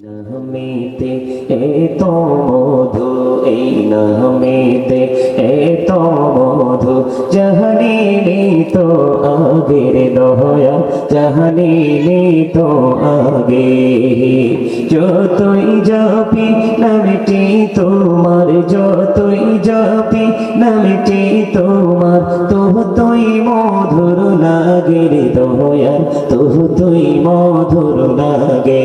নামেতে এ তো মধুর এই নামেতে এত মধু জাহানিনি তো আগের দয়া জাহানিনি তো আগে। যতই জাপি, নামটি তোমার, যতই জাপি, নামটি তোমার তো তুই মধুর লাগে রে দয়া তো তুই মধুর লাগে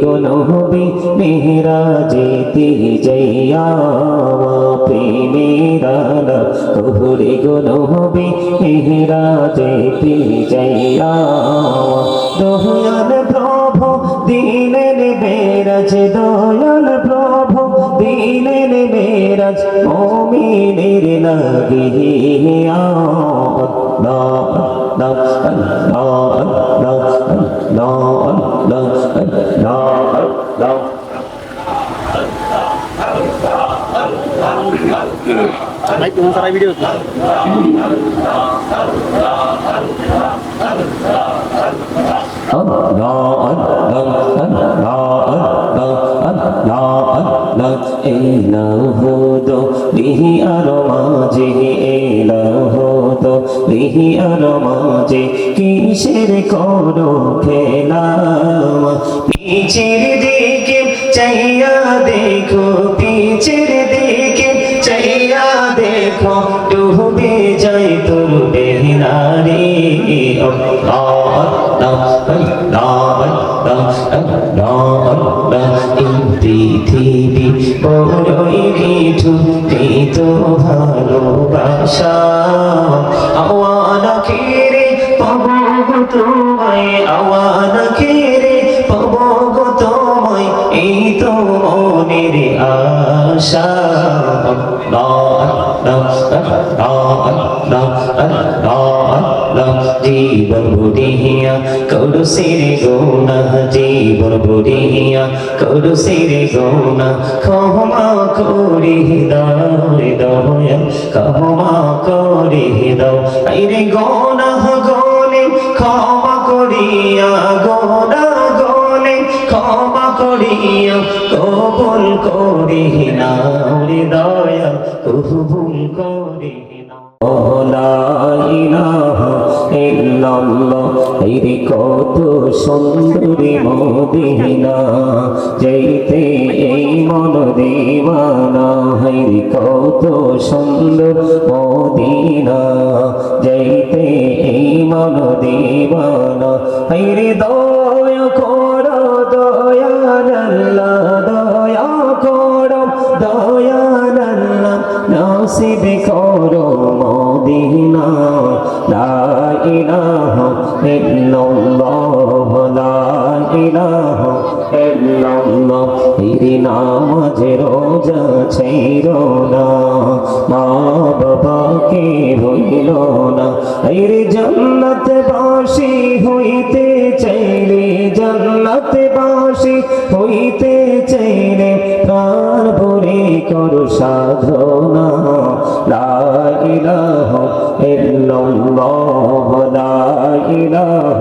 গুনহবি মেহরাজে তি জয়া প্রেমেরা তোরে গুনহবি মেহরাজে তি জয়া দোয়াল প্রভু দিলেন বেরাজ দয়াল প্রভু দিলেন বেরাজ মমিনের লাগিয়া না না না না না না ভাই তোমার সারা ভিডিও এলাহুদো বিহি আর মাঝে এলাহুদো বিহি আর মাঝে কিসের করো খেলা নিচের দিকে চাইয়া দেখো পিছের দিকে চাইয়া দেখো ডুবে যাই তোর বেহনারে পৃথিবী বড়ই মিঠু প্রীত ভালোবাসা আওয়ানা খেরে পাবো গো জীবন বুড়িয়া করু সিরে গৌনা জীবন বুড়িয়া করু সিরে গৌনা ক্ষমা করি দাও রে দয়া ক্ষমা করি দাও আইরে গৌনা গনে ক্ষমা কবুল করি না রে দয়া কবুল করি না। কত সুন্দরী মদিনা, যাইতে এই মন দিবানা হাইরে কত সুন্দর মদিনা, যাইতে এই মন দিবানা হাইরে দয়া করো নসিব করো মদিনা লা ইলাহা ইল্লাল্লাহ, লা ইলাহা ইল্লাল্লাহ। এই নামাজে রোজা ছিল না, মা বাবাকে হইল না। এই জান্নাত বাসি হইতে চাইলে জান্নাত বাসি হইতে চাইলে ভরে করো সাধনা। إله إلا الله لا إله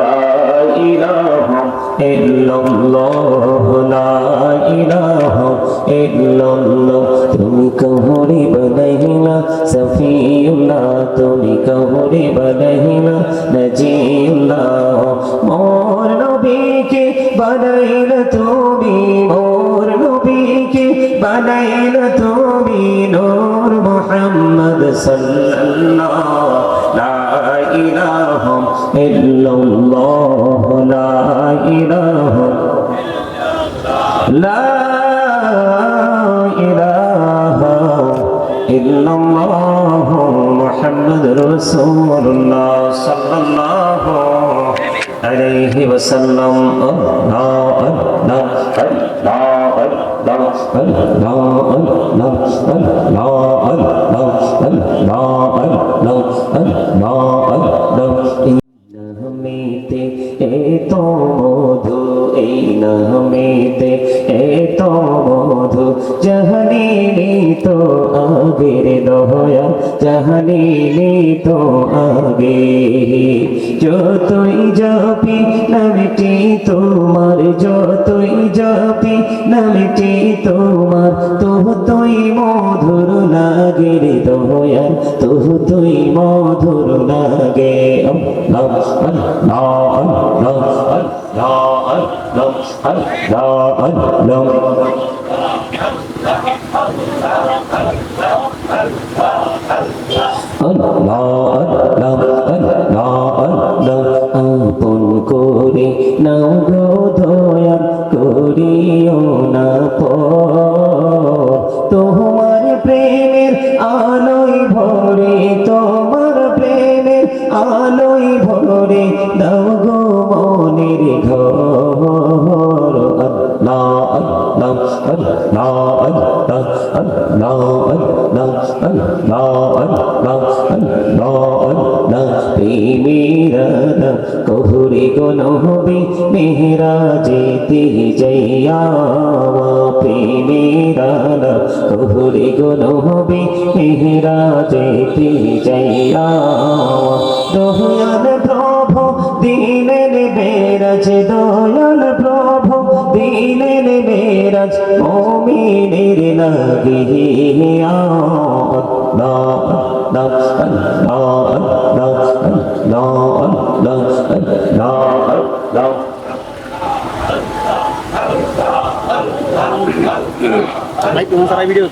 لا إله إلا الله لا إله إلا الله তুমি কহরে বদহিনা সফিউল্লাহ। তুমি কহরে বদহিনা নজিউল্লাহ। মোর নবীকে বদহিনা তুমি। বানাইল তুমি নূর মোহাম্মদ সাল্লাল্লাহ লা ইলাহা ইল্লাল্লাহ, লা ইলাহা লা ইলাহা ইল্লাল্লাহ মুহাম্মদুর রাসূলুল্লাহ সাল্লাল্লাহু আলাইহি ওয়াসাল্লাম আল্লাহ আল্লাহ la la la la la আগের দয়া জাহানিনি তো আগে যতই জপি নামটি তোমার যতই জপি নামটি তোমার ততই মধুর লাগে রে দয়া ততই মধুর লাগে আল্লাহ الله الله কহুরি গো নবী মেহরাজে তে জয়া পে কহুরি গো নবী মেহরাজে তে জয়া প্রভু দিনের বেরজ দয়াল প্রভু দিনের বেরজ মমিনের লাগিয়া না না না না ấn đo ấn đo ấn đo ấn đo Baik, tunggu sampai video.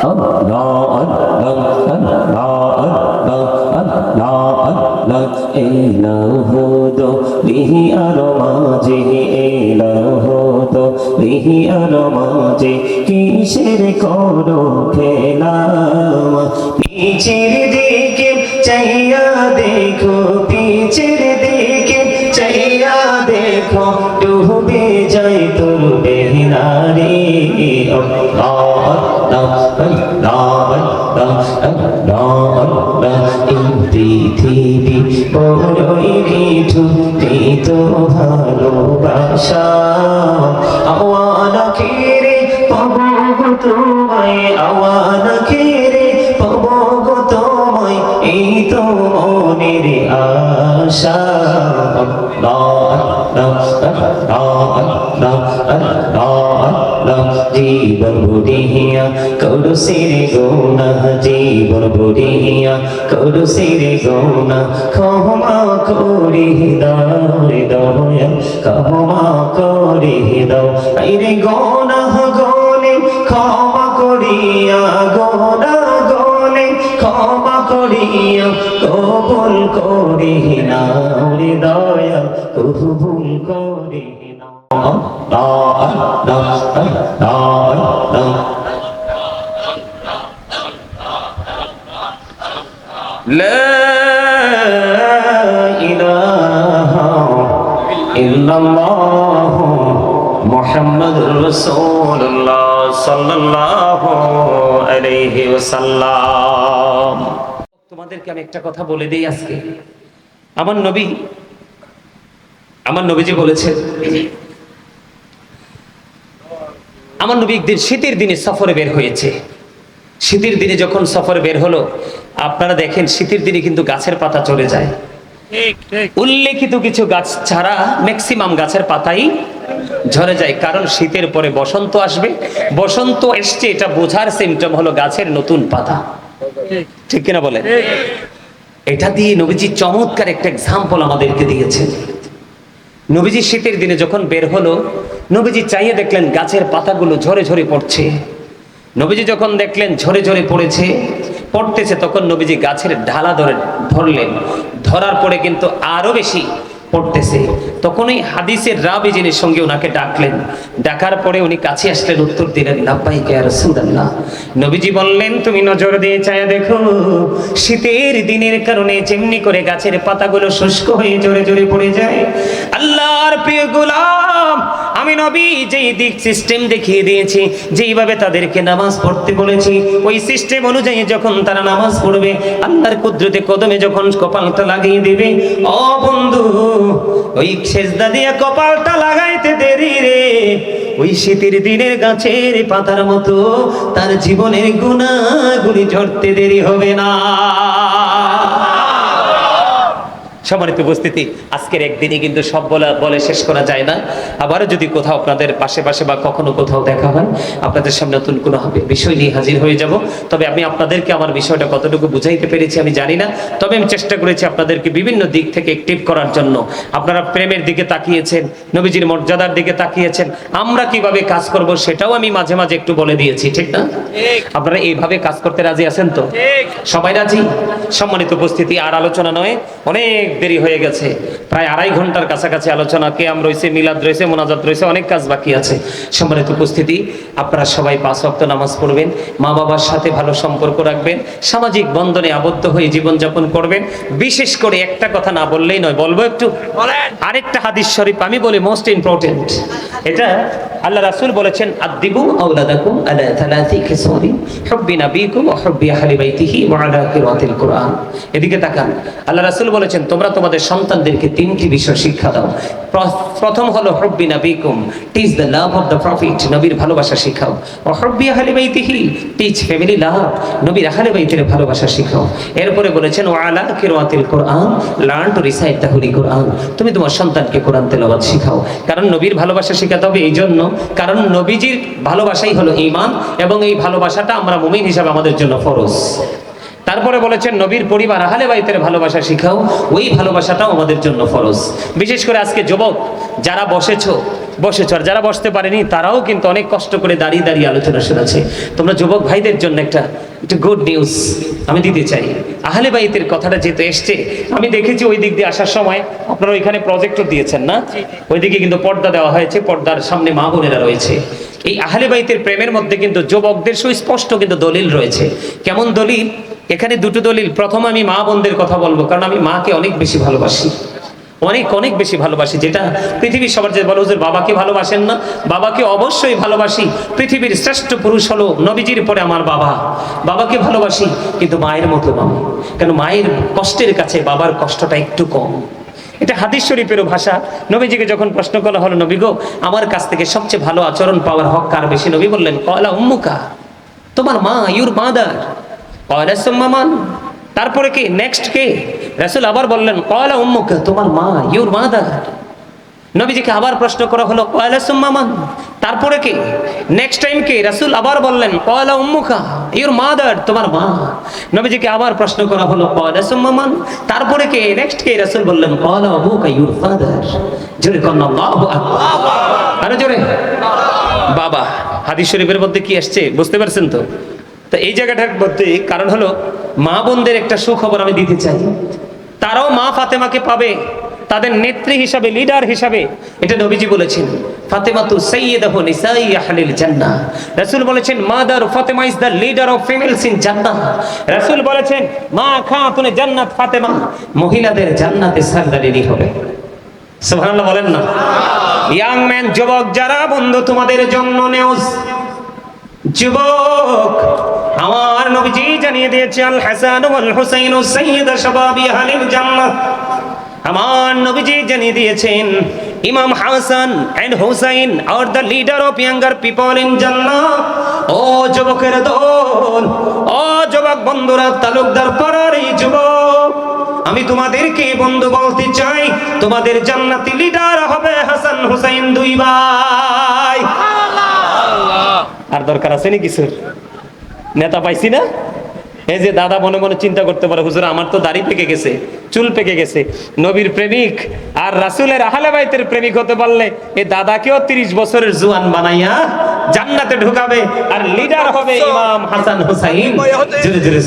Ấn đo ấn đo ấn đo ấn đo ấn đo ấn đo ấn đo ấn লিহি আরও মাঝে এলাহো তো লিহি আরও মাঝে কিসের করো খেলা পিছের দিকে চাইয়া দেখো পিছের দিকে চাইয়া দেখো ডুবে যাই তোর বেহনারে পৃথিবী বড়ই মিঠু তো ভালোবাসা। আওয়ানা খেরে পাবো তোমায় আওয়ানা খেরে পাবো তোমায়, এই তো মনের আশা। বুড়িয়া সিরে গোনা জীবন বুড়িয়া করু সিরে গোনা ক্ষমা করি দাও দয়া ক্ষমা করি দাও আইরে গোনা গনে, ক্ষমা করিয়া, গোনা গনে, ক্ষমা করিয়া, কবুল করি না দয়া কবুল করি না আল্লাহ আল্লাহ আল্লাহ আল্লাহ لا إله إلا الله محمد رسول الله صلى الله عليه وسلم তোমাদেরকে আমি একটা কথা বলে দিই আজকে আমার নবী আমার নবীজি বলেছেন আমার নবী একদিন শীতের দিনে সফরে বের হয়েছে শীতের দিনে যখন সফরে বের হলো আপনারা দেখেন শীতের দিনে কিন্তু গাছের পাতা চলে যায়। উল্লেখিত কিছু গাছ ছাড়া ম্যাক্সিমাম গাছের পাতাই ঝরে যায় কারণ শীতের পরে বসন্ত আসবে। বসন্ত এসছে এটা বোঝার সিমটম হলো গাছের নতুন পাতা। ঠিক। কিনা বলে এটা দিয়ে নবীজি চমৎকার একটা এক্সাম্পল আমাদেরকে দিয়েছেন। নবীজি শীতের দিনে যখন বের হলো নবীজি চাইয়ে দেখলেন গাছের পাতাগুলো ঝরে ঝরে পড়ছে। নবীজি যখন দেখলেন ঝরে ঝরে পড়েছে পড়তেছে তখন নবীজি গাছের ঢালা ধরে ধরলেন। ধরার পরে কিন্তু আরও বেশি পড়তেছে। তখন ওই হাদিসের রাবি যিনি সঙ্গে ওনাকে ডাকলেন। ডাকার পরে উনি কাছে আসলেন, উত্তর দিলেন, লাব্বাইকে আর রাসূলুল্লাহ। নবীজি বললেন, তুমি নজর দিয়ে চায়া দেখো, শীতের দিনের কারণে যেমনি করে গাছের পাতাগুলো শুষ্ক হয়ে জোরে জোরে পড়ে যায় আল্লাহর প্রিয় গোলাম, আমি নবী, যেই দিক সিস্টেম দেখিয়ে দিয়েছি, যেইভাবে তাদেরকে নামাজ পড়তে বলেছি, ওই সিস্টেম অনুযায়ী যখন তারা নামাজ পড়বে, আল্লাহর কুদরতে কদমে যখন কপালটা লাগিয়ে দেবে, ও বন্ধু, ওই সেজদা দিয়ে কপালটা লাগাইতে দেরি রে। ওই শীতের দিনের গাছের পাতার মতো তার জীবনের গুণাগুলি ঝরতে দেরি হবে না। সম্মানিত উপস্থিতি আজকের একদিনই কিন্তু সব বলা বলে শেষ করা যায় না। আবারও যদি কোথাও আপনাদের পাশে পাশে বা কখনো কোথাও দেখা হয় আপনাদের সামনে নতুন কোনো হবে বিষয় নিয়ে হাজির হয়ে যাব। তবে আমি আপনাদেরকে আমার বিষয়টা কতটুকু বুঝাইতে পেরেছি আমি জানি না। তবে আমি চেষ্টা করেছি আপনাদেরকে বিভিন্ন দিক থেকে অ্যাক্টিভ করার জন্য। আপনারা প্রেমের দিকে তাকিয়েছেন নবীজির মর্যাদার দিকে তাকিয়েছেন। আমরা কীভাবে কাজ করব সেটাও আমি মাঝে মাঝে একটু বলে দিয়েছি ঠিক না? আপনারা এইভাবে কাজ করতে রাজি আছেন তো? সবাই রাজি? সম্মানিত উপস্থিতি আর আলোচনা নয় অনেক দেরি হয়ে গেছে। প্রায় আড়াই ঘণ্টার কাছাকাছি আলোচনা কেয়াম রয়েছে মিলাদ রয়েছে মোনাজাত রয়েছে অনেক কাজ বাকি আছে। সম্মানিত উপস্থিতি আপনারা সবাই পাঁচ ওয়াক্ত নামাজ পড়বেন মা বাবার সাথে ভালো সম্পর্ক রাখবেন সামাজিক বন্ধনে আবদ্ধ হয়ে জীবনযাপন করবেন। বিশেষ করে একটা কথা না বললেই নয় বলব একটু? আরেকটা হাদিস শরীফ আমি বলি মোস্ট ইম্পর্টেন্ট এটা আল্লাহ রাসুল বলেছেন আদিবু আওলাদাকুম আলা থালাথি হুব্বি নাবিকুম ওয়া হুব্বি আহলি বাইতিহি ওয়া আলা কিরাতিল কুরআন। এদিকে তাকান। আল্লাহ রাসুল বলেছেন তোমরা তোমাদের সন্তানদেরকে তিনটি বিষয় শিক্ষা দাও। প্রথম হলো, হুব্বি নাবিকুম teach the love of the prophet নবীর ভালোবাসা শিখাও। ওয়া হুব্বি আহলি বাইতিহি টিচ ফ্যামিলি লাভ নবীর আহলি বাইতের ভালোবাসা শিখাও। এরপরে বলেছেন ওয়া আলা কিরাতিল কুরআন learn to recite the holy Quran. তুমি তোমার সন্তানকে কোরআন তেলাওয়াত শিখাও। কারণ নবীর ভালোবাসা শেখাতে হবে এই জন্য। কারণ নবীজির ভালোবাসাই হলো ঈমান এবং এই ভালোবাসাটা আমরা মুমিন হিসাবে আমাদের জন্য ফরজ। তারপরে বলেছেন, নবীর পরিবার আহলে বাইতের ভালোবাসা শিখাও, ওই ভালোবাসাটাও আমাদের জন্য ফরজ। বিশেষ করে আজকে যুবক, যারা বসেছো, বসেছ, আর যারা বসতে পারেনি, তারাও কিন্তু অনেক কষ্ট করে দাঁড়িয়ে দাঁড়িয়ে আলোচনা শুনেছে। তোমরা যুবক ভাইদের জন্য একটা একটা গুড নিউজ আমি দিতে চাই। আহলে বাইতের কথাটা যেহেতু এসছে, আমি দেখেছি ওই দিক দিয়ে আসার সময় আপনারা ওইখানে প্রজেক্টর দিয়েছেন না? ওইদিকে কিন্তু পর্দা দেওয়া হয়েছে, পর্দার সামনে মা বোনেরা রয়েছে। এই আহলে বাইতের প্রেমের মধ্যে কিন্তু যুবকদের সুস্পষ্ট কিন্তু দলিল রয়েছে। কেমন দলিল? এখানে দুটো দলিল। প্রথম আমি মা বোনদের কথা বলব, কারণ আমি মাকে অনেক বেশি ভালোবাসি। অনেক অনেক বেশি ভালোবাসি। যেটা পৃথিবীর সবার যে বলো বাবাকে ভালোবাসেন না? বাবাকে অবশ্যই ভালোবাসি। পৃথিবীর শ্রেষ্ঠ পুরুষ হলো নবীজির পরে আমার বাবা। বাবাকে ভালোবাসি, কিন্তু মায়ের মতো নয়। কেন? মায়ের কষ্টের কাছে বাবার কষ্টটা একটু কম। এটা হাদিস শরীফেরও ভাষা। নবীজিকে যখন প্রশ্ন করা হলো, নবী গো, আমার কাছ থেকে সবচেয়ে ভালো আচরণ পাওয়ার হক কার? বেশি নবী বললেন কয়লা উম্মুকা, তোমার মা, ইউর মাদার। তারপরে কে? নেক্সট কে? রাসুল আবার বললেন কয়লা উম্মুকা, তোমার মা ইউর মাদার নবীজিকে আবার প্রশ্ন করা হলো কয়লা সুম্মামান তারপরে কে? নেক্সট টাইম কে? রাসুল আবার বললেন কয়লা উম্মুকা ইউর মাদার তোমার মা। নবীজিকে আবার প্রশ্ন করা হলো কয়লা সুম্মামান তারপরে কে? নেক্সট কে? রাসূল বললেন কয়লা আবুকা ইউর ফাদার জোরে আরে জোরে। বাবা, হাদিস শরীফের মধ্যে কি আসছে? বুঝতে পারছেন তো? তো এই জায়গাটার মধ্যে কারণ হলো মা বোনদের একটা সুখবর আমি দিতে চাই। তারাও মা ফাতেমাকে পাবে, তাদের নেত্রী হিসাবে লিডার হিসাবে, এটা নবীজি বলেছেন। ফাতেমা তু সাইয়্যিদাহু নিসাই আহলিল জান্নাহ। রাসূল বলেছেন, mother Fatima is the leader of females in জান্নাহ। রাসূল বলেছেন, মা খাতুনে জান্নাত ফাতেমা। মহিলাদের জান্নাতে সরদারিনী হবে। সুবহানাল্লাহ বলেন না। ইয়াং ম্যান যুবক, যারা বন্ধু তোমাদের জন্য নিউজ যুবক আমার নবীজি জানিয়ে দিয়েছে আল হাসান ওয়াল হুসাইন সাইয়্যিদ শাবাবি আহলিল জান্নাহ। আমার নবীজি জানিয়ে দিয়েছেন Imam Hasan and Hussain are the leader of younger people in জান্নাহ। ও যুবকের দল ও যুবক বন্ধুরা তালুকদার পাড়ার এই যুবক আমি তোমাদেরকে বন্ধু বলতে চাই তোমাদের জান্নাতি লিডার হবে হাসান হুসাইন দুই ভাই। আর দরকার আছে নি কিছু নেতা পাইছি না? এই যে দাদা মনে মনে চিন্তা করতে পারে হুজুর আমার তো দাড়ি পেকে গেছে চুল পেকে গেছে। নবীর প্রেমিক আর রাসূলের আহলে বাইতের প্রেমিক হতে পারলে এই দাদাকেও তিরিশ বছরের জুয়ান বানাইয়া জান্নাতে ঢুকাবে আর লিডার হবে ইমাম হাসান হুসাইন। জোরে জোরে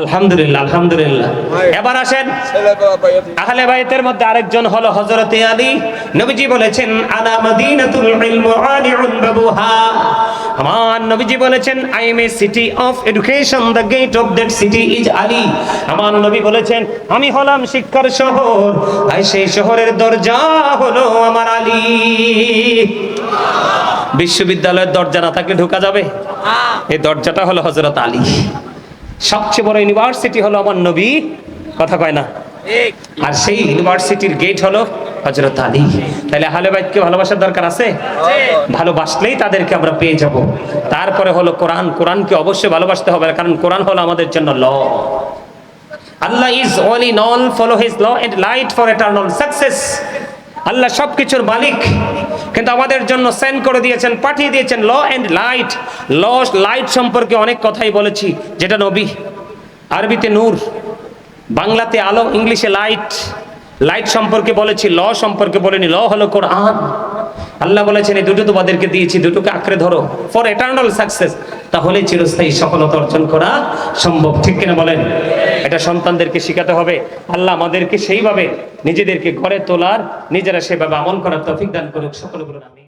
আলহামদুলিল্লাহ আলহামদুলিল্লাহ। এবার আসেন আহলে বাইতের মধ্যে আরেকজন হলো হযরতে আলী। নবীজি বলেছেন আনা মাদিনাতুল ইলম আলিউন বাবুহা। আমার নবীজি বলেছেন I am a city of education the gate of that city is Ali আমার নবী বলেছেন, আমি হলাম শিক্ষার শহর আর সেই শহরের দরজা হলো আমার আলী। বিশ্ববিদ্যালয়ের দরজা না থাকলে ঢোকা যাবে? এই দরজাটা হলো হযরত আলী। সবচেয়ে বড় ইউনিভার্সিটি হলো আমার নবী। কথা কয় না। আর সেই ইউনিভার্সিটির গেট হলো হজরত আলী। তাহলে আহলে বাইতকে ভালোবাসার দরকার আছে? ভালোবাসলেই তাদেরকে আমরা পেয়ে যাব। তারপরে হলো কোরআন। কোরআনকে অবশ্যই ভালোবাসতে হবে কারণ কোরআন হলো আমাদের জন্য law. Allah is all in all follow his law and light for eternal success আল্লাহ সবকিছুর মালিক। কিন্তু আমাদের জন্য সেন্ড করে দিয়েছেন পাঠিয়ে দিয়েছেন law and light law light সম্পর্কে অনেক কথাই বলেছি যেটা নবী। আরবিতে নূর। বাংলাতে আলো ইংলিশে লাইট। লাইট সম্পর্কে বলেছি, ল সম্পর্কে বলেনি, ল হলো কোরআন। আল্লাহ বলেছেন, এই দুটো তোমাদেরকে দিয়েছি, দুটোকে আঁকড়ে ধরো। ফর এটার্নাল সাকসেস তাহলে চিরস্থায়ী সফলতা অর্জন করা সম্ভব। ঠিক কিনা বলেন? এটা সন্তানদেরকে শেখাতে হবে। আল্লাহ আমাদেরকে সেইভাবে নিজেদেরকে ঘরে তোলার, নিজেরা সেভাবে আমল করার তৌফিক দান করুক। সকলে বলুন আমি